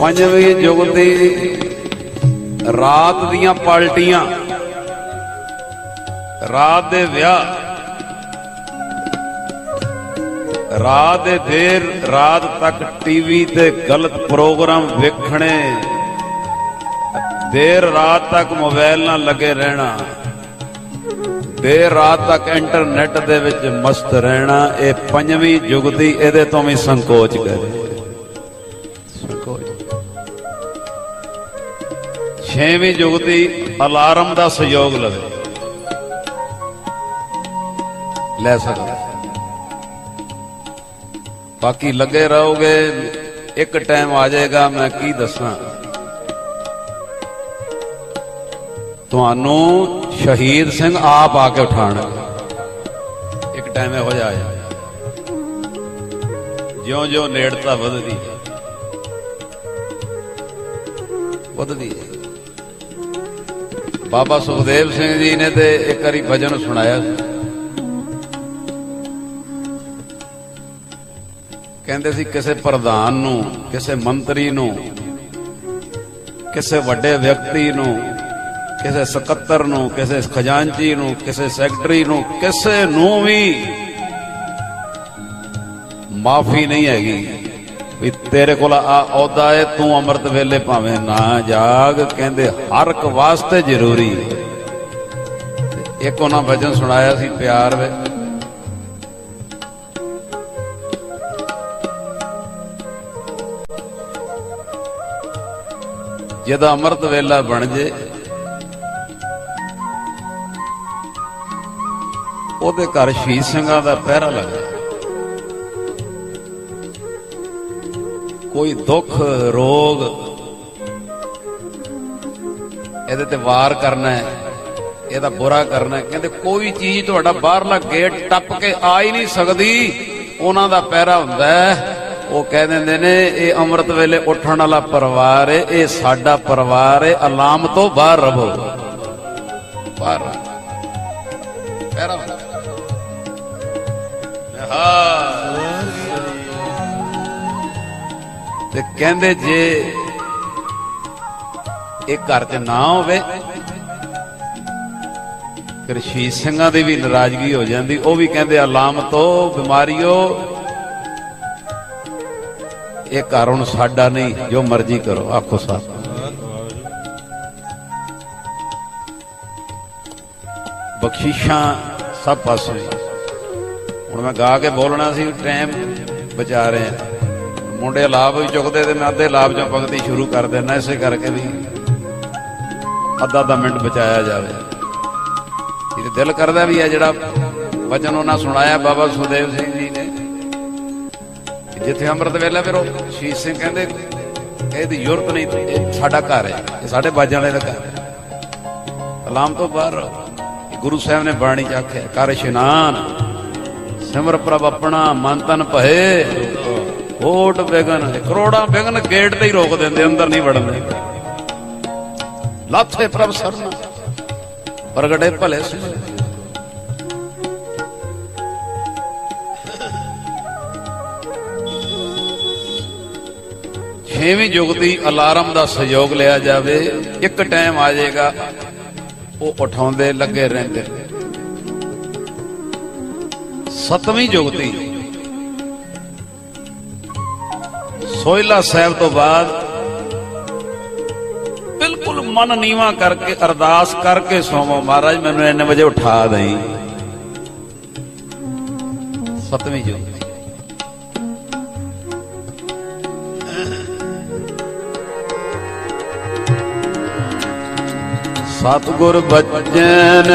ਪੰਜਵੀਂ ਜੁਗਤੀ ਰਾਤ ਦੀਆਂ ਪਾਲਟੀਆਂ। ਰਾਤ ਦੇ ਵਿਆਹ। ਰਾਤ ਦੇ ਦੇਰ ਰਾਤ ਤੱਕ ਟੀਵੀ ਤੇ ਗਲਤ ਪ੍ਰੋਗਰਾਮ ਵੇਖਣੇ। ਦੇਰ ਰਾਤ ਤੱਕ ਮੋਬਾਈਲ ਨਾਲ ਲੱਗੇ ਰਹਿਣਾ। ਦੇਰ ਰਾਤ ਤੱਕ ਇੰਟਰਨੈਟ ਦੇ ਵਿੱਚ ਮਸਤ ਰਹਿਣਾ। ਇਹ ਪੰਜਵੀਂ ਜੁਗਤੀ ਇਹਦੇ ਤੋਂ ਵੀ ਸੰਕੋਚ ਕਰੇ। ਛੇਵੀਂ ਜੁਗਤੀ ਅਲਾਰਮ ਦਾ ਸਹਿਯੋਗ ਲਵੇ। ਲੈ ਸਕਦਾ। ਬਾਕੀ ਲੱਗੇ ਰਹੋਗੇ, ਇੱਕ ਟਾਈਮ ਆ ਜਾਏਗਾ, ਮੈਂ ਕੀ ਦੱਸਾਂ? ਤੁਹਾਨੂੰ ਸ਼ਹੀਦ ਸਿੰਘ ਆਪ ਆ ਕੇ ਉਠਾਣਗੇ ਇੱਕ ਟਾਈਮ ਇਹੋ ਜਿਹਾ ਆਇਆ ਜਿਉਂ ਜਿਉਂ ਨੇੜਤਾ ਵਧਦੀ। ਵਧਦੀ ਬਾਬਾ ਸੁਖਦੇਵ ਸਿੰਘ ਜੀ ਨੇ ਤੇ ਇੱਕ ਵਾਰੀ ਭਜਨ ਸੁਣਾਇਆ ਸੀ। ਕਹਿੰਦੇ ਸੀ, ਕਿਸੇ ਪ੍ਰਧਾਨ ਨੂੰ, ਕਿਸੇ ਮੰਤਰੀ ਨੂੰ, ਕਿਸੇ ਵੱਡੇ ਵਿਅਕਤੀ ਨੂੰ, ਕਿਸੇ ਸਕੱਤਰ ਨੂੰ, ਕਿਸੇ ਖਜ਼ਾਨਚੀ ਨੂੰ, ਕਿਸੇ ਸੈਕਟਰੀ ਨੂੰ, ਕਿਸੇ ਨੂੰ ਵੀ ਮਾਫੀ ਨਹੀਂ ਹੈਗੀ। ਵੀ ਤੇਰੇ ਕੋਲ ਆ ਅਹੁਦਾ ਹੈ ਤੂੰ ਅੰਮ੍ਰਿਤ ਵੇਲੇ ਭਾਵੇਂ ਨਾ ਜਾਗ, ਕਹਿੰਦੇ ਹਰ ਇੱਕ ਵਾਸਤੇ ਜ਼ਰੂਰੀ ਹੈ ਇੱਕ ਉਹਨਾਂ ਵਚਨ ਸੁਣਾਇਆ ਸੀ, ਪਿਆਰ ਵਿੱਚ ਜਿਹਦਾ ਅੰਮ੍ਰਿਤ ਵੇਲਾ ਬਣ ਜੇ, ਉਹਦੇ ਘਰ ਸ਼ਹੀਦ ਸਿੰਘਾਂ ਦਾ ਪਹਿਰਾ ਲੱਗੇ। ਕੋਈ ਦੁੱਖ, ਰੋਗ ਇਹਦੇ ਤੇ ਵਾਰ ਕਰਨਾ ਹੈ, ਇਹਦਾ ਬੁਰਾ ਕਰਨਾ ਹੈ। ਕਹਿੰਦੇ ਕੋਈ ਚੀਜ਼ ਤੁਹਾਡਾ ਬਾਹਰਲਾ ਗੇਟ ਟੱਪ ਕੇ ਆ ਹੀ ਨਹੀਂ ਸਕਦੀ, ਉਹਨਾਂ ਦਾ ਪਹਿਰਾ ਹੁੰਦਾ ਹੈ। ਉਹ ਕਹਿ ਦਿੰਦੇ ਨੇ, ਇਹ ਅੰਮ੍ਰਿਤ ਵੇਲੇ ਉੱਠਣ ਵਾਲਾ ਪਰਿਵਾਰ ਹੈ ਇਹ ਸਾਡਾ ਪਰਿਵਾਰ ਹੈ ਅਲਾਮ ਤੋਂ ਬਾਹਰ ਰਹੋ। ਬਾਹਰ ਪਹਿਰਾ ਹਾਂ। ਤੇ ਕਹਿੰਦੇ ਜੇ ਇਹ ਘਰ 'ਚ ਨਾ ਹੋਵੇ, ਫਿਰ ਸ਼ਹੀਦ ਸਿੰਘਾਂ ਦੀ ਵੀ ਨਾਰਾਜ਼ਗੀ ਹੋ ਜਾਂਦੀ। ਉਹ ਵੀ ਕਹਿੰਦੇ ਅਲਾਮ ਤੋਂ ਬਿਮਾਰੀਓ। ਇਹ ਘਰ ਹੁਣ ਸਾਡਾ ਨਹੀਂ, ਜੋ ਮਰਜ਼ੀ ਕਰੋ, ਆਖੋ ਸਾਹਿਬ ਬਖਸ਼ਿਸ਼ਾਂ ਸਭ ਪਾਸੇ ਹੁਣ ਮੈਂ ਗਾ ਕੇ ਬੋਲਣਾ ਸੀ, ਟਾਈਮ ਬਚਾ ਰਹੇ ਆ ਮੁੰਡੇ ਲਾਭ ਵੀ ਚੁੱਕਦੇ ਤੇ ਮੈਂ ਅੱਧੇ ਲਾਭ ਚੋਂ ਭਗਤੀ ਸ਼ੁਰੂ ਕਰ ਦਿੰਦਾ, ਇਸੇ ਕਰਕੇ ਵੀ ਅੱਧਾ ਅੱਧਾ ਮਿੰਟ ਬਚਾਇਆ ਜਾਵੇ। ਇਹ ਦਿਲ ਕਰਦਾ ਵੀ ਹੈ ਜਿਹੜਾ ਵਚਨ ਉਹਨਾਂ ਸੁਣਾਇਆ, ਬਾਬਾ ਸੁਦੇਵ ਸਿੰਘ ਜੀ ਨੇ। ਜਿੱਥੇ ਅੰਮ੍ਰਿਤ ਵੇਲਾ ਫਿਰ ਉਹ ਸ਼ਹੀਦ ਸਿੰਘ ਕਹਿੰਦੇ ਇਹਦੀ ਜ਼ਰੂਰਤ ਨਹੀਂ, ਇਹ ਸਾਡਾ ਘਰ ਹੈ, ਇਹ ਸਾਡੇ ਬਾਜਾਂ ਵਾਲੇ ਦਾ ਘਰ ਕਲਾਮ ਤੋਂ ਬਾਹਰ ਗੁਰੂ ਸਾਹਿਬ ਨੇ ਬਾਣੀ ਚ ਆਖਿਆ ਕਰ ਇਸ਼ਨਾਨ, ਸਿਮਰ ਪ੍ਰਭ ਆਪਣਾ, ਮਨ ਤਨ ਭਏ। ਕੋਟ ਬਿਗਨ ਕਰੋੜਾਂ ਬਿਗਨ ਗੇਟ ਤੇ ਹੀ ਰੋਕ ਦਿੰਦੇ, ਅੰਦਰ ਨਹੀਂ ਵੜਨ ਦਿੰਦੇ। ਲਾਥੇ ਪ੍ਰਭ ਸਰਨਾ, ਪ੍ਰਗਟੇ ਭਲੇ ਸੀ ਛੇਵੀਂ ਜੁਗਤੀ ਅਲਾਰਮ ਦਾ ਸਹਿਯੋਗ ਲਿਆ ਜਾਵੇ, ਇੱਕ ਟਾਈਮ ਆ ਜਾਏਗਾ, ਉਹ ਉਠਾਉਂਦੇ, ਲੱਗੇ ਰਹਿੰਦੇ। ਸਤਵੀਂ ਜੁਗਤੀ ਸੋਇਲਾ ਸਾਹਿਬ ਤੋਂ ਬਾਅਦ ਬਿਲਕੁਲ ਮਨ ਨੀਵਾ ਕਰਕੇ ਅਰਦਾਸ ਕਰਕੇ ਸੋਵੋ ਮਹਾਰਾਜ ਮੈਨੂੰ ਇੰਨੇ ਵਜੇ ਉਠਾ ਦੇਈ ਸਤਵੀਂ ਜੁਗਤੀ ਸਤਿਗੁਰ ਬਚਨ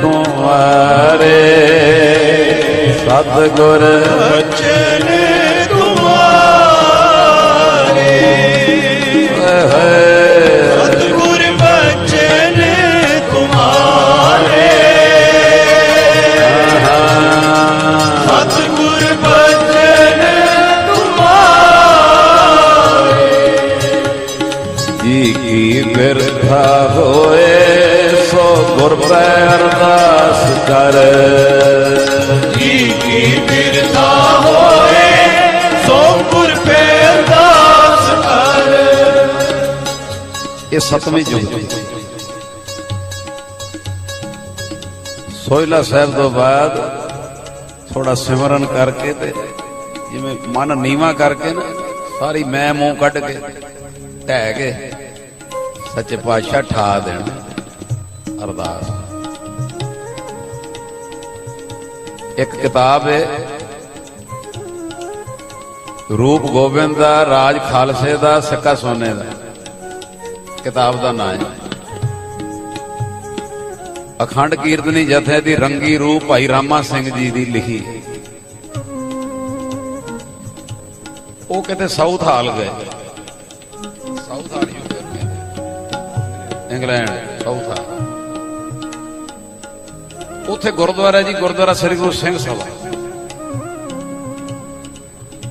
ਤੁਮਾਰੇ ਸਤਿਗੁਰ ਬਚਨ ਇਹ ਸਤਵੇਂ ਯੁੱਗ ਦੀ। ਸਾਹਿਬ ਤੋਂ ਬਾਅਦ ਥੋੜਾ ਸਿਮਰਨ ਕਰਕੇ ਤੇ ਜਿਵੇਂ ਮਨ ਨੀਵਾ ਕਰਕੇ ਨਾ, ਸਾਰੀ ਮੈਂ ਮੂੰਹ ਕੱਢ ਕੇ ਢਹਿ ਕੇ ਸੱਚੇ ਪਾਤਸ਼ਾਹ ਠਾ ਦੇਣ। ਅਰਦਾਸ। ਇੱਕ ਕਿਤਾਬ ਹੈ ਰੂਪ ਗੋਬਿੰਦ ਦਾ, ਰਾਜ ਖਾਲਸੇ ਦਾ, ਸਿੱਕਾ ਸੋਨੇ ਦਾ। ਕਿਤਾਬ ਦਾ ਨਾਮ ਹੈ। ਅਖੰਡ ਕੀਰਤਨੀ ਜਥੇ ਦੀ ਰੰਗੀ ਰੂਪ ਭਾਈ ਰਾਮਾ ਸਿੰਘ ਜੀ ਦੀ ਲਿਖੀ। ਉਹ ਕਿਤੇ ਸਾਊਥ ਹਾਲ ਗਏ। Southall England Southall ਉੱਥੇ ਗੁਰਦੁਆਰਾ ਜੀ, ਗੁਰਦੁਆਰਾ ਸ੍ਰੀ ਗੁਰੂ ਸਿੰਘ ਸਭਾ।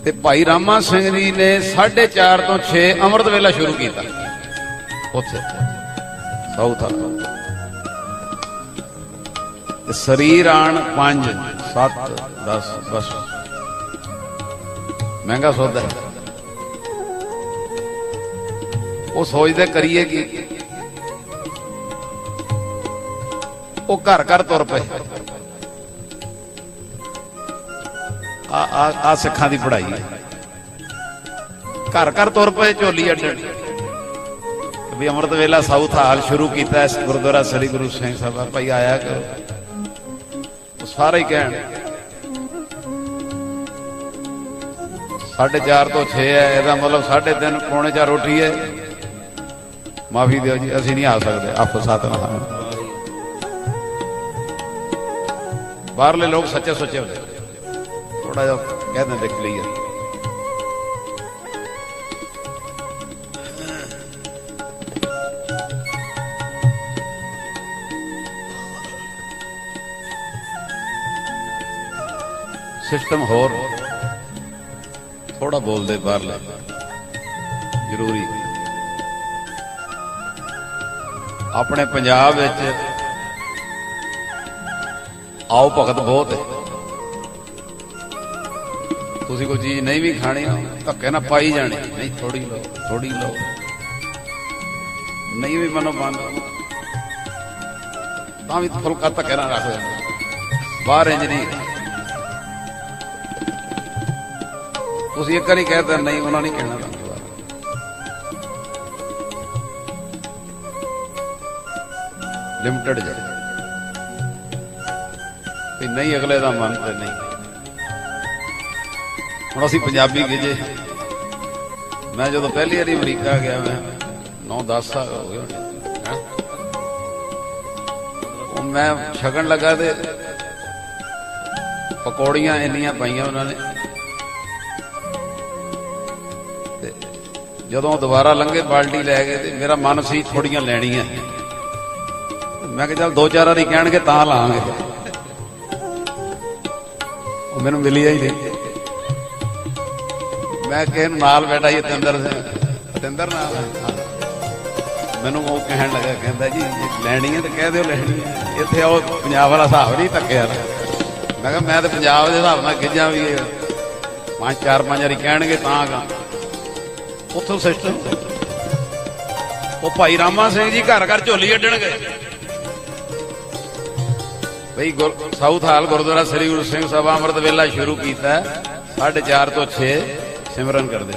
ਤੇ ਭਾਈ ਰਾਮਾ ਸਿੰਘ ਜੀ ਨੇ 4:30 ਤੋਂ 6 ਅੰਮ੍ਰਿਤ ਵੇਲਾ ਸ਼ੁਰੂ ਕੀਤਾ। ਉੱਥੇ ਸਾਊਥ ਸਰੀਰ ਆਣ 5 7 10 ਬਸ। ਮਹਿੰਗਾ ਸੌਦਾ ਹੈ। ਉਹ ਸੋਚਦੇ ਕਰੀਏ ਕੀ? ਉਹ ਘਰ ਘਰ ਤੁਰ ਪਏ। ਆ ਆ ਸਿੱਖਾਂ ਦੀ ਪੜ੍ਹਾਈ। ਘਰ ਘਰ ਤੁਰ ਪਏ ਝੋਲੀ ਅੱਡਣ ਵੀ ਅੰਮ੍ਰਿਤ ਵੇਲਾ ਸਾਊਥ ਹਾਲ ਸ਼ੁਰੂ ਕੀਤਾ ਇਸ ਗੁਰਦੁਆਰਾ ਸ੍ਰੀ ਗੁਰੂ ਸਿੰਘ ਸਾਹਿਬ ਭਾਈ ਆਇਆ ਕਰੋ ਉਹ ਸਾਰੇ ਹੀ ਕਹਿਣ, ਸਾਢੇ 4 ਤੋਂ 6 ਹੈ, ਇਹਦਾ ਮਤਲਬ ਸਾਢੇ 3 ਪੌਣੇ 4 ਰੋਟੀ ਹੈ। ਮਾਫੀ ਦਿਓ ਜੀ, ਅਸੀਂ ਨਹੀਂ ਆ ਸਕਦੇ, ਆਪੋ ਸਾਥ ਨਾ ਬਾਹਰਲੇ ਲੋਕ ਸੱਚੇ ਸੁੱਚੇ ਹੁੰਦੇ ਥੋੜਾ ਜਿਹਾ ਕਹਿ ਦਿੰਦੇ, ਕਲੀਅਰ। ਸਿਸਟਮ ਹੋਰ। ਥੋੜਾ ਬੋਲਦੇ ਬਾਹਰ ਬਾਹਰਲੇ। ਜ਼ਰੂਰੀ। ਆਪਣੇ ਪੰਜਾਬ ਵਿੱਚ ਆਓ ਭਗਤ ਬਹੁਤ ਹੈ। ਤੁਸੀਂ ਕੋਈ ਚੀਜ਼ ਨਹੀਂ ਵੀ ਖਾਣੀ ਧੱਕੇ ਨਾ ਪਾਈ ਜਾਣੀ। ਨਹੀਂ ਥੋੜੀ ਲਓ ਥੋੜੀ ਲਓ। ਨਹੀਂ ਵੀ ਮਨੋ ਬੰਦ ਤਾਂ ਵੀ ਫੁਲਕਾ ਧੱਕੇ ਨਾ ਰੱਖ ਦੇਣਾ ਬਾਹਰ ਇੰਜ ਨਹੀਂ। ਤੁਸੀਂ ਇੱਕ ਵਾਰੀ ਕਹਿਤਾ ਨਹੀਂ ਉਹਨਾਂ ਨੇ ਕਹਿਣਾ ਤੁਹਾਨੂੰ ਦੁਬਾਰਾ ਲਿਮਟਿਡ ਜੇ ਨਹੀਂ ਅਗਲੇ ਦਾ ਮਨ ਤੇ ਨਹੀਂ। ਹੁਣ ਅਸੀਂ ਪੰਜਾਬੀ ਗਿਜੇ ਮੈਂ ਜਦੋਂ ਪਹਿਲੀ ਵਾਰੀ ਅਮਰੀਕਾ ਗਿਆ ਮੈਂ 9-10 ਸਾਲ ਹੋ ਗਏ ਹੋਣੇ, ਉਹ ਮੈਂ ਛਕਣ ਲੱਗਾ ਤੇ ਪਕੌੜੀਆਂ ਇੰਨੀਆਂ ਪਾਈਆਂ ਉਹਨਾਂ ਨੇ। ਜਦੋਂ ਦੁਬਾਰਾ ਲੰਘੇ ਬਾਲਟੀ ਲੈ ਗਏ ਤੇ ਮੇਰਾ ਮਨ ਸੀ ਥੋੜੀਆਂ ਲੈਣੀਆਂ। ਮੈਂ ਕਿਹਾ ਚੱਲ ਦੋ ਚਾਰ ਵਾਰੀ ਕਹਿਣਗੇ ਤਾਂ ਲਾਵਾਂਗੇ ਉਹ ਮੈਨੂੰ ਮਿਲਿਆ ਹੀ ਨਹੀਂ। ਮੈਂ ਕਿਸੇ ਨੂੰ ਨਾਲ ਬੈਠਾ ਹੀ ਤਿੰਦਰ ਸਿੰਘ ਨਾਲ? ਮੈਨੂੰ ਉਹ ਕਹਿਣ ਲੱਗਾ, ਕਹਿੰਦਾ ਜੀ ਲੈਣੀ ਹੈ ਤਾਂ ਕਹਿ ਦਿਓ ਲੈਣੀ ਹੈ ਇੱਥੇ ਉਹ ਪੰਜਾਬ ਵਾਲਾ ਹਿਸਾਬ ਨਹੀਂ ਧੱਕਿਆ। ਮੈਂ ਕਿਹਾ ਮੈਂ ਤਾਂ ਪੰਜਾਬ ਦੇ ਹਿਸਾਬ ਨਾਲ ਗਿੱਜਾਂ ਵੀ ਪੰਜ, ਚਾਰ, ਪੰਜ ਵਾਰੀ ਕਹਿਣਗੇ ਤਾਂ ਗਾ। ਉੱਥੋਂ ਸਿਸਟਮ। ਉਹ ਭਾਈ ਰਾਮਾ ਸਿੰਘ ਜੀ ਘਰ ਘਰ ਝੋਲੀ ਅੱਡਣ ਗਏ ਬਈ ਸਾਊਥ ਹਾਲ ਗੁਰਦੁਆਰਾ ਸ੍ਰੀ ਗੁਰੂ ਸਿੰਘ ਸਭਾ ਅੰਮ੍ਰਿਤ ਵੇਲਾ ਸ਼ੁਰੂ ਕੀਤਾ 4:30 ਤੋਂ 6 ਸਿਮਰਨ ਕਰਦੇ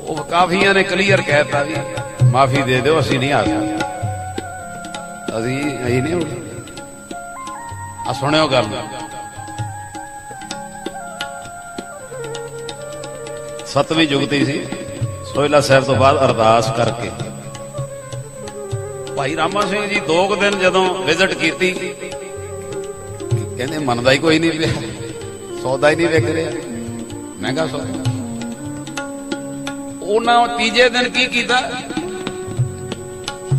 ਉਹ ਕਾਫੀਆਂ ਨੇ ਕਲੀਅਰ ਕਹਿਤਾ ਵੀ ਮਾਫੀ ਦੇ ਦਿਓ, ਅਸੀਂ ਨਹੀਂ ਆ ਸਕਦੇ। ਅਸੀਂ ਅਸੀਂ ਨਹੀਂ ਉੱਠ ਆ ਸੁਣਿਓ ਗੱਲ। ਸਤਵੀਂ ਜੁਗਤੀ ਸੀ। ਸੋਇਲਾ ਸਾਹਿਬ ਤੋਂ ਬਾਅਦ ਅਰਦਾਸ ਕਰਕੇ। ਭਾਈ ਰਾਮਾ ਸਿੰਘ ਜੀ ਦੋ ਕੁ ਦਿਨ ਜਦੋਂ ਵਿਜ਼ਿਟ ਕੀਤੀ, ਕਹਿੰਦੇ ਮੰਨਦਾ ਹੀ ਕੋਈ ਨਹੀਂ ਪਿਆ ਸੌਦਾ ਹੀ ਨਹੀਂ ਵਿਕ ਰਿਹਾ। ਮਹਿੰਗਾ ਸੌਦਾ ਉਹਨਾਂ ਤੀਜੇ ਦਿਨ ਕੀ ਕੀਤਾ?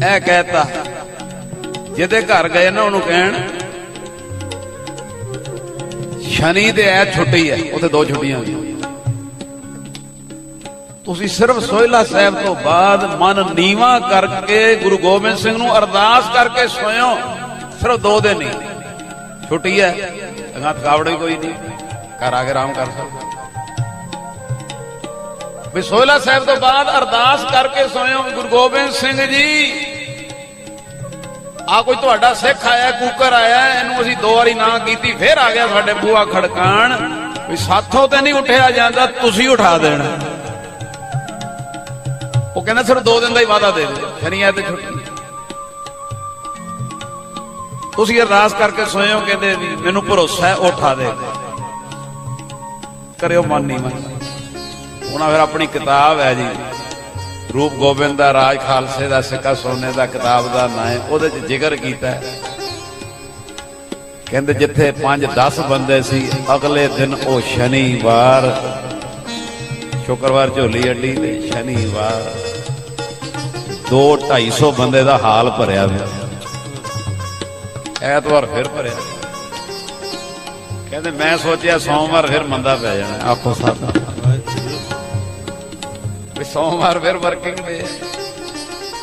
ਇਹ ਕਹਿਤਾ, ਜਿਹਦੇ ਘਰ ਗਏ ਨਾ ਉਹਨੂੰ ਕਹਿਣ, ਸ਼ਨੀ ਤੇ ਐ ਛੁੱਟੀ ਹੈ, ਉੱਥੇ ਦੋ ਛੁੱਟੀਆਂ ਹੋਈਆਂ ਤੁਸੀਂ ਸਿਰਫ ਸੋਹਿਲਾ ਸਾਹਿਬ ਤੋਂ ਬਾਅਦ ਮਨ ਨੀਵਾ ਕਰਕੇ ਗੁਰੂ ਗੋਬਿੰਦ ਸਿੰਘ ਨੂੰ ਅਰਦਾਸ ਕਰਕੇ ਸੋਇਓ, ਸਿਰਫ ਦੋ ਦਿਨ ਹੀ। ਛੁੱਟੀ ਹੈ। ਅਗਾ ਥਕਾਵੜ ਕੋਈ ਨਹੀਂ। ਘਰ ਆ ਕੇ ਆਰਾਮ ਕਰ ਸਕਦਾ। ਵੀ ਸੋਹਲਾ ਸਾਹਿਬ ਤੋਂ ਬਾਅਦ ਅਰਦਾਸ ਕਰਕੇ ਸੋਇਓ ਗੁਰੂ ਗੋਬਿੰਦ ਸਿੰਘ ਜੀ, ਆ ਕੋਈ ਤੁਹਾਡਾ ਸਿੱਖ ਆਇਆ, ਕੂਕਰ ਆਇਆ, ਇਹਨੂੰ ਅਸੀਂ ਦੋ ਵਾਰੀ ਨਾ ਕੀਤੀ, ਫੇਰ ਆ ਗਿਆ ਸਾਡੇ ਬੂਆ ਖੜਕਾਣ, ਵੀ ਸਾਥੋਂ ਤੇ ਨਹੀਂ ਉੱਠਿਆ ਜਾਂਦਾ, ਤੁਸੀਂ ਉਠਾ ਦੇਣਾ। ਉਹ ਕਹਿੰਦਾ ਸਿਰ ਦੋ ਦਿਨ ਦਾ ਹੀ ਵਾਅਦਾ ਦੇ ਦਿਓ ਸ਼ਨੀਵਾਰ ਤੇ ਛੁੱਟੀ। ਤੁਸੀਂ ਅਰਦਾਸ ਕਰਕੇ ਸੋਇਓ ਕਹਿੰਦੇ ਵੀ ਮੈਨੂੰ ਭਰੋਸਾ ਹੈ, ਉਠਾ ਦੇ। ਕਰਿਓ ਮਨ ਨਹੀਂ ਮੰਨਦਾ ਉਹਨਾਂ ਫਿਰ ਆਪਣੀ ਕਿਤਾਬ ਹੈ ਜੀ। ਰੂਪ ਗੋਬਿੰਦ ਦਾ, ਰਾਜ ਖਾਲਸੇ ਦਾ, ਸਿੱਕਾ ਸੋਨੇ ਦਾ ਕਿਤਾਬ ਦਾ ਨਾਂ ਹੈ। ਉਹਦੇ 'ਚ ਜ਼ਿਕਰ ਕੀਤਾ ਕਹਿੰਦੇ ਜਿੱਥੇ 5-10 ਬੰਦੇ ਸੀ, ਅਗਲੇ ਦਿਨ ਉਹ ਸ਼ਨੀਵਾਰ ਸ਼ੁੱਕਰਵਾਰ ਝੋਲੀ ਅੱਡੀ ਤੇ ਸ਼ਨੀਵਾਰ। 2-250 ਬੰਦੇ ਦਾ ਹਾਲ ਭਰਿਆ ਹੋਇਆ। ਐਤਵਾਰ ਫਿਰ ਭਰਿਆ। ਕਹਿੰਦੇ ਮੈਂ ਸੋਚਿਆ ਸੋਮਵਾਰ ਫਿਰ ਮੰਦਾ ਪੈ ਜਾਣਾ। ਆਖੋ ਸਾਹਿਬ ਵੀ ਸੋਮਵਾਰ ਫਿਰ ਵਰਕਿੰਗ ਡੇ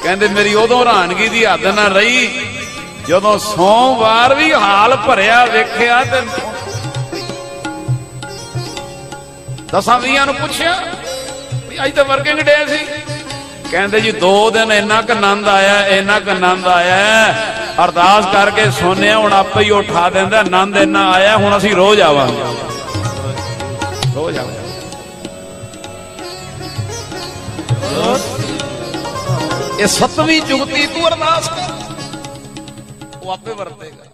ਕਹਿੰਦੇ ਮੇਰੀ ਉਦੋਂ ਹੈਰਾਨਗੀ ਦੀ ਹੱਦ ਨਾ ਰਹੀ ਜਦੋਂ ਸੋਮਵਾਰ ਵੀ ਹਾਲ ਭਰਿਆ ਵੇਖਿਆ ਤੇ ਦਸਾਂ ਵੀਆਂ ਨੂੰ ਪੁੱਛਿਆ ਅੱਜ ਤਾਂ ਵਰਕਿੰਗ ਡੇ ਸੀ ਕਹਿੰਦੇ ਜੀ, ਦੋ ਦਿਨ ਇੰਨਾ ਕੁ ਆਨੰਦ ਆਇਆ, ਇੰਨਾ ਕੁ ਆਨੰਦ ਆਇਆ ਅਰਦਾਸ ਕਰਕੇ ਸੋਨਿਆ ਹੁਣ ਆਪੇ ਹੀ ਉਠਾ ਦਿੰਦਾ, ਆਨੰਦ ਇੰਨਾ ਆਇਆ, ਹੁਣ ਅਸੀਂ ਰੋਜ਼ ਆਵਾਂਗੇ। ਰੋਜ਼ ਆਵਾਂਗੇ। ਇਹ ਸਤਵੀਂ ਜੁਗਤੀ ਤੂੰ ਅਰਦਾਸ ਕਰ। ਉਹ ਆਪੇ ਵਰਤੇਗਾ।